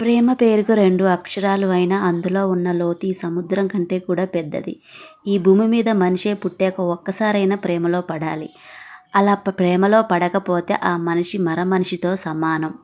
ప్రేమ పేరుకు రెండు అక్షరాలు అయినా అందులో ఉన్న లోతు ఈ సముద్రం కంటే కూడా పెద్దది. ఈ భూమి మీద మనిషే పుట్టాక ఒక్కసారైనా ప్రేమలో పడాలి. అలా ప్రేమలో పడకపోతే ఆ మనిషి మర మనిషితో సమానం.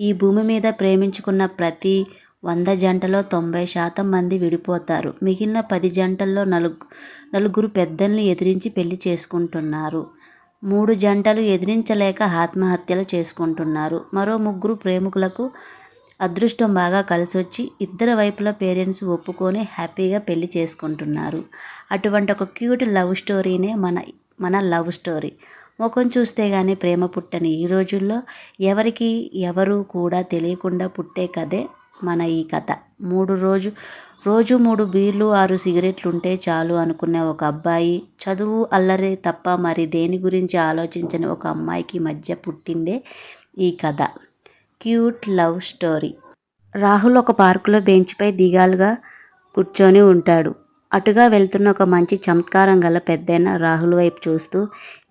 ఈ భూమి మీద ప్రేమించుకున్న ప్రతి వంద జంటలో తొంభై శాతం మంది విడిపోతారు. మిగిలిన పది జంటల్లో నలుగు నలుగురు పెద్దల్ని ఎదిరించి పెళ్ళి చేసుకుంటున్నారు. మూడు జంటలు ఎదిరించలేక ఆత్మహత్యలు చేసుకుంటున్నారు. మరో ముగ్గురు ప్రేమికులకు అదృష్టం బాగా కలిసొచ్చి ఇద్దరు వైపుల పేరెంట్స్ ఒప్పుకొని హ్యాపీగా పెళ్ళి చేసుకుంటున్నారు. అటువంటి ఒక క్యూట్ లవ్ స్టోరీనే మన మన లవ్ స్టోరీ. ముఖం చూస్తే కానీ ప్రేమ పుట్టని ఈ రోజుల్లో ఎవరికి ఎవరు కూడా తెలియకుండా పుట్టే కథే మన ఈ కథ. మూడు రోజు రోజు మూడు బీర్లు ఆరు సిగరెట్లు ఉంటే చాలు అనుకునే ఒక అబ్బాయి చదువు అల్లరి తప్ప మరి దేని గురించి ఆలోచించని ఒక అమ్మాయికి మధ్య పుట్టిందే ఈ కథ. Cute love story. రాహుల్ ఒక పార్కులో బెంచ్పై దిగాలుగా కూర్చొని ఉంటాడు. అటుగా వెళ్తున్న ఒక మంచి చమత్కారం గల పెద్దయిన రాహుల్ వైపు చూస్తూ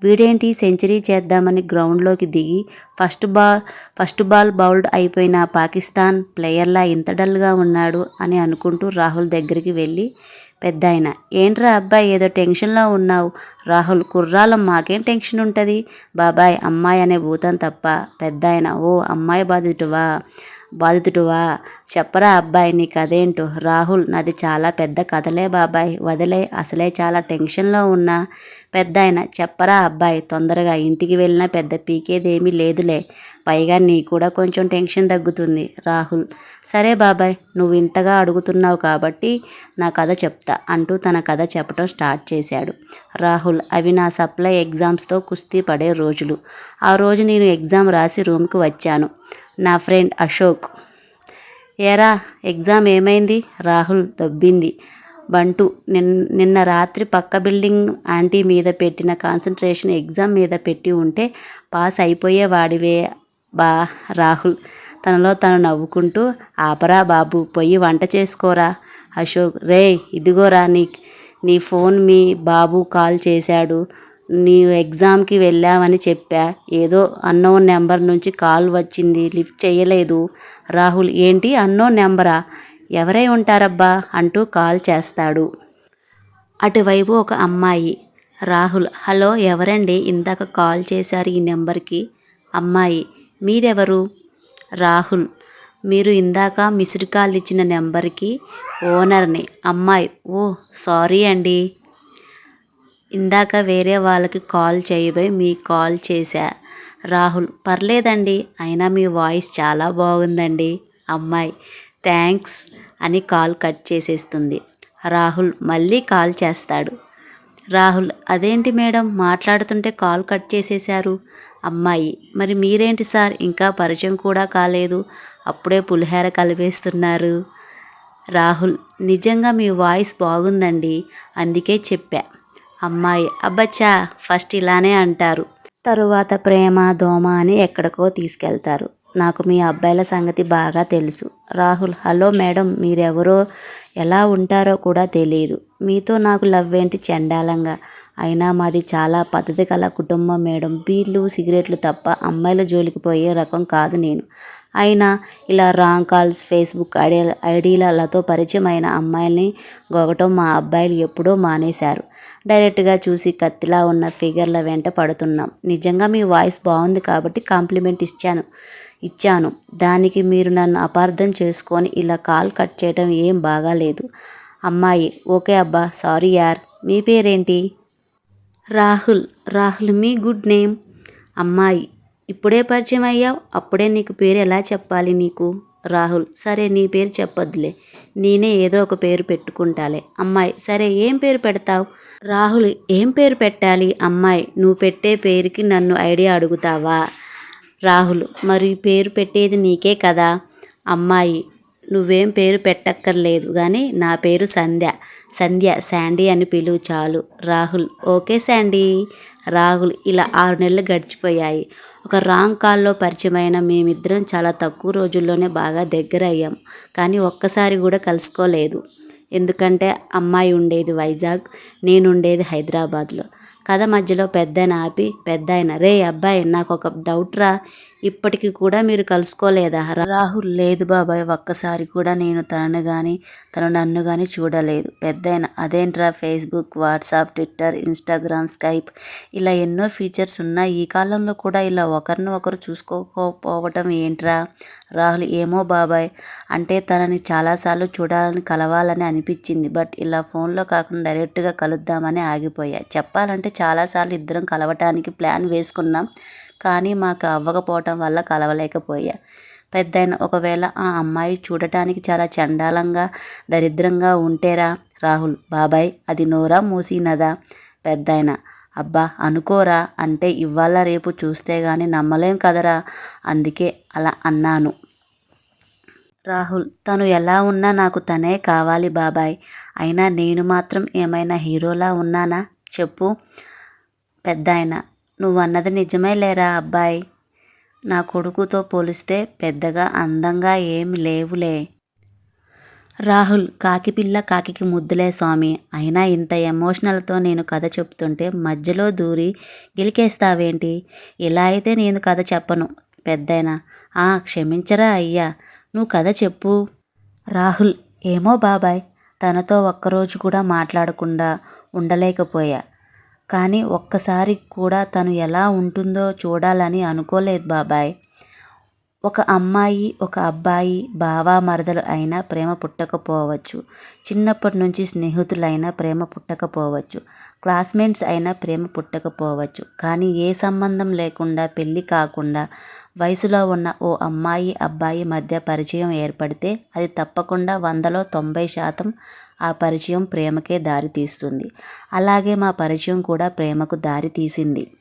వీడేంటి సెంచరీ చేద్దామని గ్రౌండ్లోకి దిగి first ball first ball bowled అయిపోయిన పాకిస్తాన్ ప్లేయర్లా ఇంత డల్గా ఉన్నాడు అని అనుకుంటూ రాహుల్ దగ్గరికి వెళ్ళి పెద్ద ఆయన ఏంట్రా అబ్బాయి ఏదో టెన్షన్లో ఉన్నావు? రాహుల్ కుర్రాలం మాకేం టెన్షన్ ఉంటుంది బాబాయ్ అమ్మాయి అనే భూతం తప్ప. పెద్ద ఆయన ఓ అమ్మాయి బాధితువా? బాధితుడువా? చెప్పరా అబ్బాయి నీ కదేంటో రాహుల్ నాది చాలా పెద్ద కథలే బాబాయ్. వదిలే అసలే చాలా టెన్షన్లో ఉన్నా. పెద్ద ఆయన చెప్పరా అబ్బాయి తొందరగా ఇంటికి వెళ్ళినా పెద్ద పీకేదేమీ లేదులే. పైగా నీ కూడా కొంచెం టెన్షన్ తగ్గుతుంది రాహుల్. సరే బాబాయ్ నువ్వు ఇంతగా అడుగుతున్నావు కాబట్టి నా కథ చెప్తా అంటూ తన కథ చెప్పటం స్టార్ట్ చేశాడు. రాహుల్ అవి నా సప్లై ఎగ్జామ్స్తో కుస్తీ పడే రోజులు. ఆ రోజు నేను ఎగ్జామ్ రాసి రూమ్కి వచ్చాను. నా ఫ్రెండ్ అశోక్. ఏరా ఎగ్జామ్ ఏమైంది? రాహుల్ దొబ్బింది. బంటు నిన్ నిన్న రాత్రి పక్క బిల్డింగ్ ఆంటీ మీద పెట్టిన కాన్సన్ట్రేషన్ ఎగ్జామ్ మీద పెట్టి ఉంటే పాస్ అయిపోయేవాడివే బా రాహుల్. తనలో తను నవ్వుకుంటూ ఆపరా బాబు పొయ్యి వంట చేసుకోరా? అశోక్ రే ఇదిగోరా నీ నీ ఫోన్ మీ బాబు కాల్ చేశాడు. నీ ఎగ్జామ్కి వెళ్ళావని చెప్పా. ఏదో అన్నోన్ నెంబర్ నుంచి కాల్ వచ్చింది. లిఫ్ట్ చేయలేదు. రాహుల్ ఏంటి అన్నోన్ నెంబరా? ఎవరై ఉంటారబ్బా? అంటూ కాల్ చేస్తాడు. అటువైపు ఒక అమ్మాయి. రాహుల్ హలో ఎవరండి? ఇందాక కాల్ చేశారు ఈ నెంబర్కి. అమ్మాయి మీరెవరు? రాహుల్ మీరు ఇందాక మిస్డ్ కాల్ ఇచ్చిన నెంబర్కి ఓనర్ని. అమ్మాయి ఓ సారీ అండి. ఇందాక వేరే వాళ్ళకి కాల్ చేయబోయి మీ కాల్ చేశా. రాహుల్ పర్లేదండి అయినా మీ వాయిస్ చాలా బాగుందండి. అమ్మాయి థ్యాంక్స్ అని కాల్ కట్ చేసేస్తుంది. రాహుల్ మళ్ళీ కాల్ చేస్తాడు. రాహుల్ అదేంటి మేడం మాట్లాడుతుంటే కాల్ కట్ చేసేశారు? అమ్మాయి మరి మీరేంటి సార్ ఇంకా పరిచయం కూడా కాలేదు అప్పుడే పులిహోర కలిపేస్తున్నారు. రాహుల్ నిజంగా మీ వాయిస్ బాగుందండి అందుకే చెప్పా. అమ్మాయి అబ్బచ్చా ఫస్ట్ ఇలానే అంటారు. తరువాత ప్రేమ దోమ అని ఎక్కడికో తీసుకెళ్తారు. నాకు మీ అబ్బాయిల సంగతి బాగా తెలుసు. రాహుల్ హలో మేడం మీరెవరో ఎలా ఉంటారో కూడా తెలియదు మీతో నాకు లవ్ ఏంటి చండాలంగా? అయినా మాది చాలా పద్ధతి గల కుటుంబం మేడం. బీర్లు సిగరెట్లు తప్ప అమ్మాయిల జోలికి పోయే రకం కాదు నేను. అయినా ఇలా రాంగ్ కాల్స్ ఫేస్బుక్ ఐడి ఐడీలతో పరిచయం అయిన అమ్మాయిల్ని గొగటం మా అబ్బాయిలు ఎప్పుడో మానేశారు. డైరెక్ట్గా చూసి కత్తిలా ఉన్న ఫిగర్ల వెంట పడుతున్నాం. నిజంగా మీ వాయిస్ బాగుంది కాబట్టి కాంప్లిమెంట్ ఇచ్చాను ఇచ్చాను. దానికి మీరు నన్ను అపార్థం చేసుకొని ఇలా కాల్ కట్ చేయడం ఏం బాగాలేదు. అమ్మాయి ఓకే అబ్బా సారీ యార్. మీ పేరేంటి? రాహుల్. రాహుల్ మీ గుడ్ నేమ్? అమ్మాయి ఇప్పుడే పరిచయం అయ్యావు అప్పుడే నీకు పేరు ఎలా చెప్పాలి నీకు? రాహుల్ సరే నీ పేరు చెప్పొద్దులే. నేనే ఏదో ఒక పేరు పెట్టుకుంటాలే. అమ్మాయి సరే ఏం పేరు పెడతావు? రాహుల్ ఏం పేరు పెట్టాలి? అమ్మాయి నువ్వు పెట్టే పేరుకి నన్ను ఐడియా అడుగుతావా? రాహుల్ మరి పేరు పెట్టేది నీకే కదా? అమ్మాయి నువ్వేం పేరు పెట్టక్కర్లేదు కానీ నా పేరు సంధ్య. సంధ్య శాండీ అని పిలువు చాలు. Rahul okay Sandy. రాహుల్ ఇలా ఆరు నెలలు గడిచిపోయాయి. ఒక రాంగ్ కాల్లో పరిచయమైన మేమిద్దరం చాలా తక్కువ రోజుల్లోనే బాగా దగ్గర అయ్యాం. కానీ ఒక్కసారి కూడా కలుసుకోలేదు. ఎందుకంటే అమ్మాయి ఉండేది వైజాగ్ నేను ఉండేది హైదరాబాద్లో. కథ మధ్యలో పెద్దాయన ఆపి పెద్దాయన రే అబ్బాయి నాకు ఒక డౌట్ రా. ఇప్పటికి కూడా మీరు కలుసుకోలేదా? రాహుల్ లేదు బాబాయ్ ఒక్కసారి కూడా నేను తనను కానీ తను నన్ను కానీ చూడలేదు. పెద్దయిన అదేంట్రా Facebook WhatsApp Twitter Instagram Skype ఇలా ఎన్నో ఫీచర్స్ ఉన్నాయి. ఈ కాలంలో కూడా ఇలా ఒకరిని ఒకరు చూసుకోకపోవటం ఏంట్రా? రాహుల్ ఏమో బాబాయ్ అంటే తనని చాలాసార్లు చూడాలని కలవాలని అనిపించింది. బట్ ఇలా ఫోన్లో కాకుండా డైరెక్ట్గా కలుద్దామని ఆగిపోయా. చెప్పాలంటే చాలాసార్లు ఇద్దరం కలవటానికి ప్లాన్ వేసుకున్నాం కానీ మాకు అవ్వకపోవటం వల్ల కలవలేకపోయా. పెద్దయిన ఒకవేళ ఆ అమ్మాయి చూడటానికి చాలా చండాలంగా దరిద్రంగా ఉంటేరా? రాహుల్ బాబాయ్ అది నోరా మూసినదా? పెద్దయిన అబ్బా అనుకోరా అంటే ఇవాళ రేపు చూస్తే గాని నమ్మలేం కదరా? అందుకే అలా అన్నాను. రాహుల్ తను ఎలా ఉన్నా నాకు తనే కావాలి బాబాయ్. అయినా నేను మాత్రం ఏమైనా హీరోలా ఉన్నానా? చెప్పు. పెద్ద ఆయన నువ్వు అన్నది నిజమే లేరా అబ్బాయి? నా కొడుకుతో పోలిస్తే పెద్దగా అందంగా ఏమి లేవులే. రాహుల్ కాకిపిల్ల కాకికి ముద్దులే స్వామి. అయినా ఇంత ఎమోషనల్తో నేను కథ చెప్తుంటే మధ్యలో దూరి గెలికేస్తావేంటి? ఇలా అయితే నేను కథ చెప్పను. పెద్దయినా ఆ క్షమించరా అయ్యా. నువ్వు కథ చెప్పు. రాహుల్ ఏమో బాబాయ్. తనతో ఒక్కరోజు కూడా మాట్లాడకుండా ఉండలేకపోయా. కానీ ఒక్కసారి కూడా తను ఎలా ఉంటుందో చూడాలని అనుకోలేదు బాబాయ్. ఒక అమ్మాయి ఒక అబ్బాయి బావా మరదలు అయినా ప్రేమ పుట్టకపోవచ్చు. చిన్నప్పటి నుంచి స్నేహితులైనా ప్రేమ పుట్టకపోవచ్చు. క్లాస్మేట్స్ అయినా ప్రేమ పుట్టకపోవచ్చు. కానీ ఏ సంబంధం లేకుండా పెళ్ళి కాకుండా వయసులో ఉన్న ఓ అమ్మాయి అబ్బాయి మధ్య పరిచయం ఏర్పడితే అది తప్పకుండా వందలో తొంభై శాతం ఆ పరిచయం ప్రేమకే దారి తీస్తుంది. అలాగే మా పరిచయం కూడా ప్రేమకు దారి తీసింది.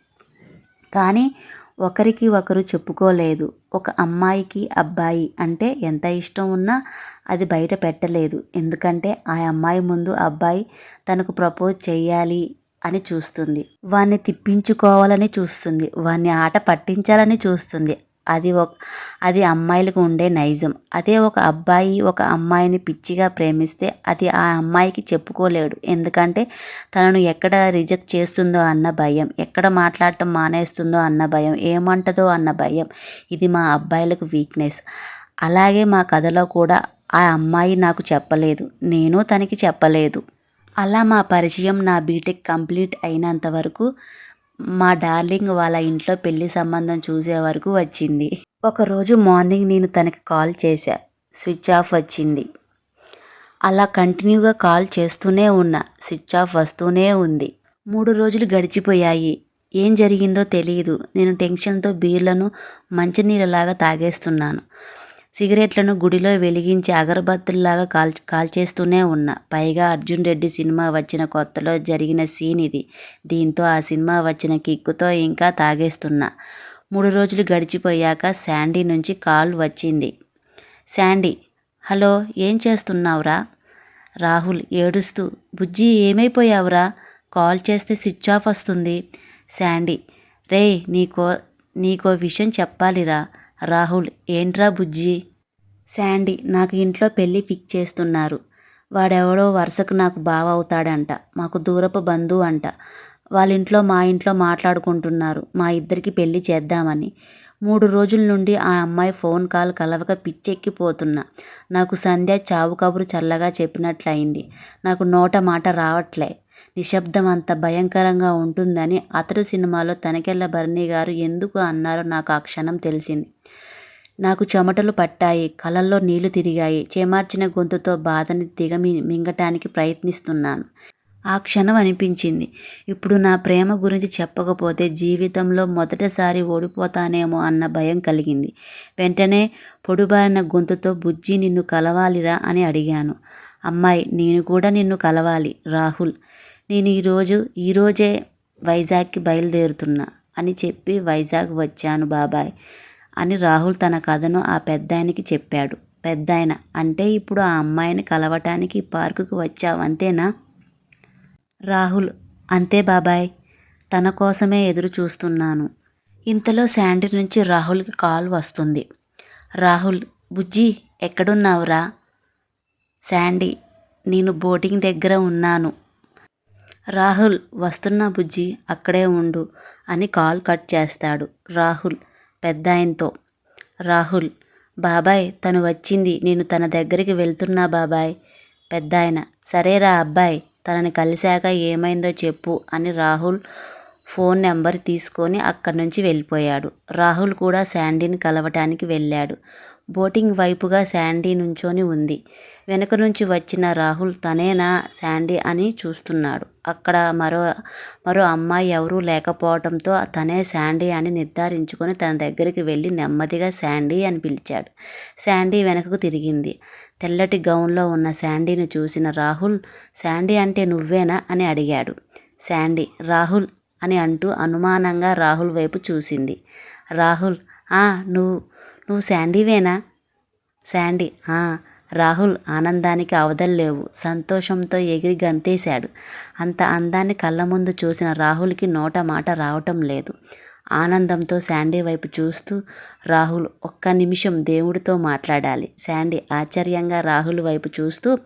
కానీ ఒకరికి ఒకరు చెప్పుకోలేదు. ఒక అమ్మాయికి అబ్బాయి అంటే ఎంత ఇష్టం ఉన్నా అది బయట పెట్టలేదు. ఎందుకంటే ఆ అమ్మాయి ముందు అబ్బాయి తనకు ప్రపోజ్ చేయాలి అని చూస్తుంది. వాన్ని తిప్పించుకోవాలని చూస్తుంది. వాణ్ణి ఆట పట్టించాలని చూస్తుంది. అది ఒక అది అమ్మాయిలకు ఉండే నైజం. అదే ఒక అబ్బాయి ఒక అమ్మాయిని పిచ్చిగా ప్రేమిస్తే అది ఆ అమ్మాయికి చెప్పుకోలేడు. ఎందుకంటే తనను ఎక్కడ రిజెక్ట్ చేస్తుందో అన్న భయం ఎక్కడ మాట్లాడటం మానేస్తుందో అన్న భయం ఏమంటదో అన్న భయం. ఇది మా అబ్బాయిలకు వీక్నెస్ అలాగే మా కథలో కూడా ఆ అమ్మాయి నాకు చెప్పలేదు నేను తనకి చెప్పలేదు. అలా మా పరిచయం నా బీటెక్ కంప్లీట్ అయినంత వరకు మా డార్లింగ్ వాళ్ళ ఇంట్లో పెళ్ళి సంబంధం చూసే వరకు వచ్చింది. ఒకరోజు మార్నింగ్ నేను తనకి కాల్ చేశా. స్విచ్ ఆఫ్ వచ్చింది. అలా కంటిన్యూగా కాల్ చేస్తూనే ఉన్నా. స్విచ్ ఆఫ్ వస్తూనే ఉంది. మూడు రోజులు గడిచిపోయాయి. ఏం జరిగిందో తెలియదు నేను టెన్షన్తో బీర్లను మంచినీళ్ళలాగా తాగేస్తున్నాను. సిగరెట్లను గుడిలో వెలిగించి అగరబత్తుల్లాగా కాల్ కాల్చేస్తూనే ఉన్నా. పైగా అర్జున్ రెడ్డి సినిమా వచ్చిన కొత్తలో జరిగిన సీన్ ఇది. దీంతో ఆ సినిమా వచ్చిన కిక్కుతో ఇంకా తాగేస్తున్నా. మూడు రోజులు గడిచిపోయాక శాండీ నుంచి కాల్ వచ్చింది. శాండీ హలో ఏం చేస్తున్నావురా? రాహుల్ ఏడుస్తూ బుజ్జి ఏమైపోయావురా? కాల్ చేస్తే స్విచ్ ఆఫ్ వస్తుంది. శాండీ రే నీకో నీకో విషయం చెప్పాలిరా. రాహుల్ ఏంట్రా బుజ్జి? శాండీ నాకు ఇంట్లో పెళ్ళి ఫిక్ చేస్తున్నారు. వాడెవడో వరుసకు నాకు బావ అవుతాడంట మాకు దూరపు బంధువు అంట. వాళ్ళ ఇంట్లో మా ఇంట్లో మాట్లాడుకుంటున్నారు మా ఇద్దరికి పెళ్ళి చేద్దామని. మూడు రోజుల నుండి ఆ అమ్మాయి ఫోన్ కాల్ కలవక పిచ్చెక్కిపోతున్నా. నాకు సంధ్య చావు కబురు చల్లగా చెప్పినట్లయింది. నాకు నోట మాట రావట్లే. నిశ్శబ్దం అంత భయంకరంగా ఉంటుందని అతడు సినిమాలో తనకెళ్ళ భరణి గారు ఎందుకు అన్నారో నాకు ఆ క్షణం తెలిసింది. నాకు చెమటలు పట్టాయి. కళ్ళల్లో నీళ్ళు తిరిగాయి. చేమార్చిన గొంతుతో బాధని దిగమి మింగటానికి ప్రయత్నిస్తున్నాను. ఆ క్షణం అనిపించింది. ఇప్పుడు నా ప్రేమ గురించి చెప్పకపోతే జీవితంలో మొదటిసారి ఓడిపోతానేమో అన్న భయం కలిగింది. వెంటనే పొడుబారిన గొంతుతో బుజ్జి నిన్ను కలవాలిరా అని అడిగాను. అమ్మాయి నేను కూడా నిన్ను కలవాలి రాహుల్. నేను ఈరోజు ఈరోజే వైజాగ్కి బయలుదేరుతున్నా అని చెప్పి వైజాగ్ వచ్చాను బాబాయ్ అని రాహుల్ తన కథను ఆ పెద్దాయనకి చెప్పాడు. పెద్దాయన అంటే ఇప్పుడు ఆ అమ్మాయిని కలవటానికి పార్కుకు వచ్చావు అంతేనా? రాహుల్ అంతే బాబాయ్. తన కోసమే ఎదురు చూస్తున్నాను. ఇంతలో శాండీ నుంచి రాహుల్కి కాల్ వస్తుంది. రాహుల్ బుజ్జి ఎక్కడున్నావురా? శాండీ నేను బోటింగ్ దగ్గర ఉన్నాను. రాహుల్ వస్తున్నా బుజ్జి అక్కడే ఉండు అని కాల్ కట్ చేస్తాడు రాహుల్ పెద్దాయనతో. రాహుల్ బాబాయ్ తను వచ్చింది నేను తన దగ్గరికి వెళ్తున్నా బాబాయ్. పెద్దాయన సరేరా అబ్బాయి. తనని కలిశాక ఏమైందో చెప్పు అని రాహుల్ ఫోన్ నెంబర్ తీసుకొని అక్కడి నుంచి వెళ్ళిపోయాడు. రాహుల్ కూడా శాండీని కలవటానికి వెళ్ళాడు. బోటింగ్ వైపుగా శాండీ నుంచొని ఉంది. వెనక నుంచి వచ్చిన రాహుల్ తనేనా శాండీ అని చూస్తున్నాడు. అక్కడ మరో మరో అమ్మాయి ఎవరూ లేకపోవడంతో తనే శాండీ అని నిర్ధారించుకొని తన దగ్గరికి వెళ్ళి నెమ్మదిగా శాండీ అని పిలిచాడు. శాండీ వెనకకు తిరిగింది. తెల్లటి గౌన్లో ఉన్న శాండీని చూసిన రాహుల్ శాండీ అంటే నువ్వేనా? అని అడిగాడు. శాండీ రాహుల్ అని అంటూ అనుమానంగా రాహుల్ వైపు చూసింది. రాహుల్ ఆ నువ్వు నువ్వు శాండీవేనా? శాండీ ఆ రాహుల్ ఆనందానికి అవదల్లేవు సంతోషంతో ఎగిరి గంతేశాడు. అంత అందాన్ని కళ్ళ ముందు చూసిన రాహుల్కి నోట మాట రావటం లేదు. ఆనందంతో శాండీ వైపు చూస్తూ రాహుల్ ఒక్క నిమిషం దేవుడితో మాట్లాడాలి. శాండీ ఆశ్చర్యంగా రాహుల్ వైపు చూస్తూ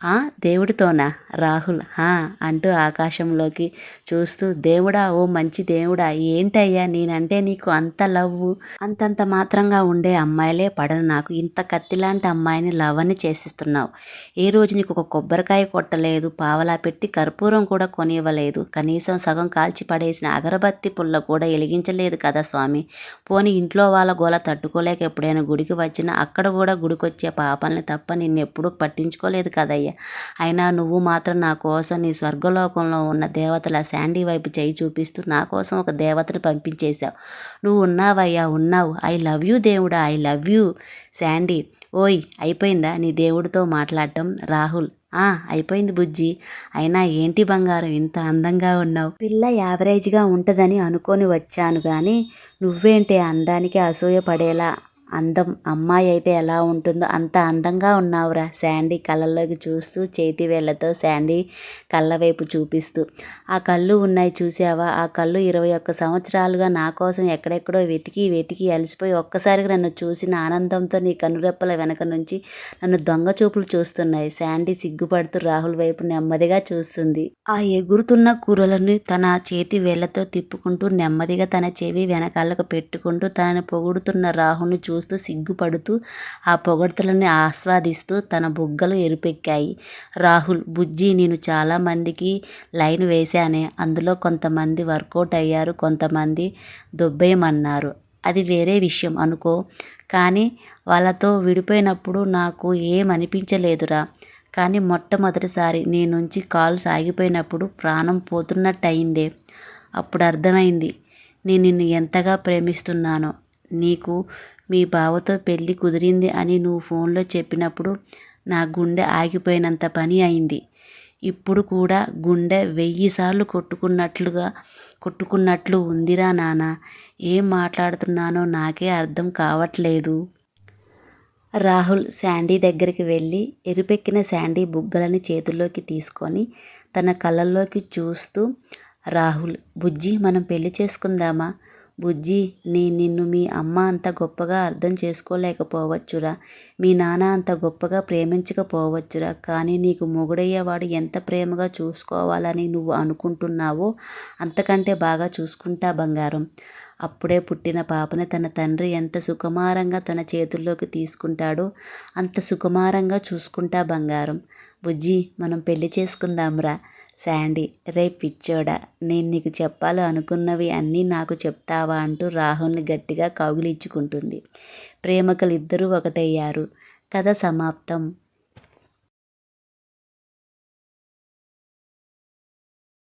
ఆ? దేవుడితోనా? రాహుల్ హా అంటూ ఆకాశంలోకి చూస్తూ దేవుడా ఓ మంచి దేవుడా ఏంటయ్యా నేనంటే నీకు అంత లవ్వు? అంతంత మాత్రంగా ఉండే అమ్మాయిలే పడను నాకు. ఇంత కత్తిలాంటి అమ్మాయిని లవ్ అని చేసిస్తున్నావు. ఏ రోజు నీకు ఒక కొబ్బరికాయ కొట్టలేదు పావలా పెట్టి కర్పూరం కూడా కొనివ్వలేదు. కనీసం సగం కాల్చి పడేసిన అగరబత్తి పుల్ల కూడా వెలిగించలేదు కదా స్వామి. పోని ఇంట్లో వాళ్ళ గోల తట్టుకోలేక ఎప్పుడైనా గుడికి వచ్చినా అక్కడ కూడా గుడికొచ్చే పాపల్ని తప్ప నిన్నెప్పుడూ పట్టించుకోలేదు కదయ్యా. అయినా నువ్వు మాత్రం నా కోసం నీ స్వర్గలోకంలో ఉన్న దేవతల శాండీ వైపు చేయి చూపిస్తూ నా కోసం ఒక దేవతను పంపించేశావు. నువ్వు ఉన్నావయ్యా ఉన్నావు. ఐ లవ్ యూ దేవుడా ఐ లవ్ యూ. శాండీ ఓయ్ అయిపోయిందా? నీ దేవుడితో మాట్లాడటం రాహుల్. ఆ అయిపోయింది బుజ్జి. అయినా ఏంటి బంగారం? ఇంత అందంగా ఉన్నావు. పిల్ల యావరేజ్గా ఉంటుందని అనుకొని వచ్చాను కానీ నువ్వేంటి అందానికి అసూయ పడేలా? అందం అమ్మాయి అయితే ఎలా ఉంటుందో అంత అందంగా ఉన్నావురా. శాండీ కళ్ళల్లోకి చూస్తూ చేతి వేళ్ళతో శాండీ కళ్ళ వైపు చూపిస్తూ. ఆ కళ్ళు ఉన్నాయి చూసావా ఆ కళ్ళు ఇరవై ఒక్క సంవత్సరాలుగా నా కోసం ఎక్కడెక్కడో వెతికి వెతికి అలసిపోయి ఒక్కసారిగా నన్ను చూసిన ఆనందంతో నీ కనురెప్పల వెనక నుంచి నన్ను దొంగ చూపులు చూస్తున్నాయి. శాండీ సిగ్గుపడుతూ రాహుల్ వైపు నెమ్మదిగా చూస్తుంది. ఆ ఎగురుతున్న కూరలను తన చేతి వేళ్ళతో తిప్పుకుంటూ నెమ్మదిగా తన చెవి వెనకాలకు పెట్టుకుంటూ తనని పొగుడుతున్న రాహుల్ని చూస్తూ సిగ్గుపడుతూ ఆ పొగడ్తలను ఆస్వాదిస్తూ తన బుగ్గలు ఎరుపెక్కాయి. రాహుల్ బుజ్జి నేను చాలామందికి లైన్ వేశానే. అందులో కొంతమంది వర్కౌట్ అయ్యారు కొంతమంది దొబ్బేయమన్నారు. అది వేరే విషయం అనుకో. కానీ వాళ్ళతో విడిపోయినప్పుడు నాకు ఏమనిపించలేదురా. కానీ మొట్టమొదటిసారి నీ నుంచి కాలు సాగిపోయినప్పుడు ప్రాణం పోతున్నట్టు అయిందే అప్పుడు అర్థమైంది. నేను నిన్ను ఎంతగా ప్రేమిస్తున్నానో. నీకు మీ బావతో పెళ్ళి కుదిరింది అని నువ్వు ఫోన్లో చెప్పినప్పుడు నా గుండె ఆగిపోయినంత పని అయింది. ఇప్పుడు కూడా గుండె వెయ్యి సార్లు కొట్టుకున్నట్లుగా కొట్టుకున్నట్లు ఉందిరా నాన్న ఏం మాట్లాడుతున్నానో నాకే అర్థం కావట్లేదు. రాహుల్ శాండీ దగ్గరికి వెళ్ళి ఎరుపెక్కిన శాండీ బుగ్గలని చేతుల్లోకి తీసుకొని తన కళ్ళల్లోకి చూస్తూ రాహుల్ బుజ్జి మనం పెళ్ళి చేసుకుందామా? బుజ్జి నీ నిన్ను మీ అమ్మ అంత గొప్పగా అర్థం చేసుకోలేకపోవచ్చురా. మీ నాన్న అంత గొప్పగా ప్రేమించకపోవచ్చురా. కానీ నీకు మొగుడయ్యేవాడు ఎంత ప్రేమగా చూసుకోవాలని నువ్వు అనుకుంటున్నావో అంతకంటే బాగా చూసుకుంటా బంగారం. అప్పుడే పుట్టిన పాపని తన తండ్రి ఎంత సుకుమారంగా తన చేతుల్లోకి తీసుకుంటాడో అంత సుకుమారంగా చూసుకుంటా బంగారం. బుజ్జి మనం పెళ్ళి చేసుకుందాంరా. శాండీ రే పిచ్చోడా నేను నీకు చెప్పాలి అనుకున్నవి అన్నీ నాకు చెప్తావా అంటూ రాహుల్ని గట్టిగా కౌగిలించుకుంటుంది. ప్రేమకులిద్దరూ ఒకటయ్యారు. కథ సమాప్తం.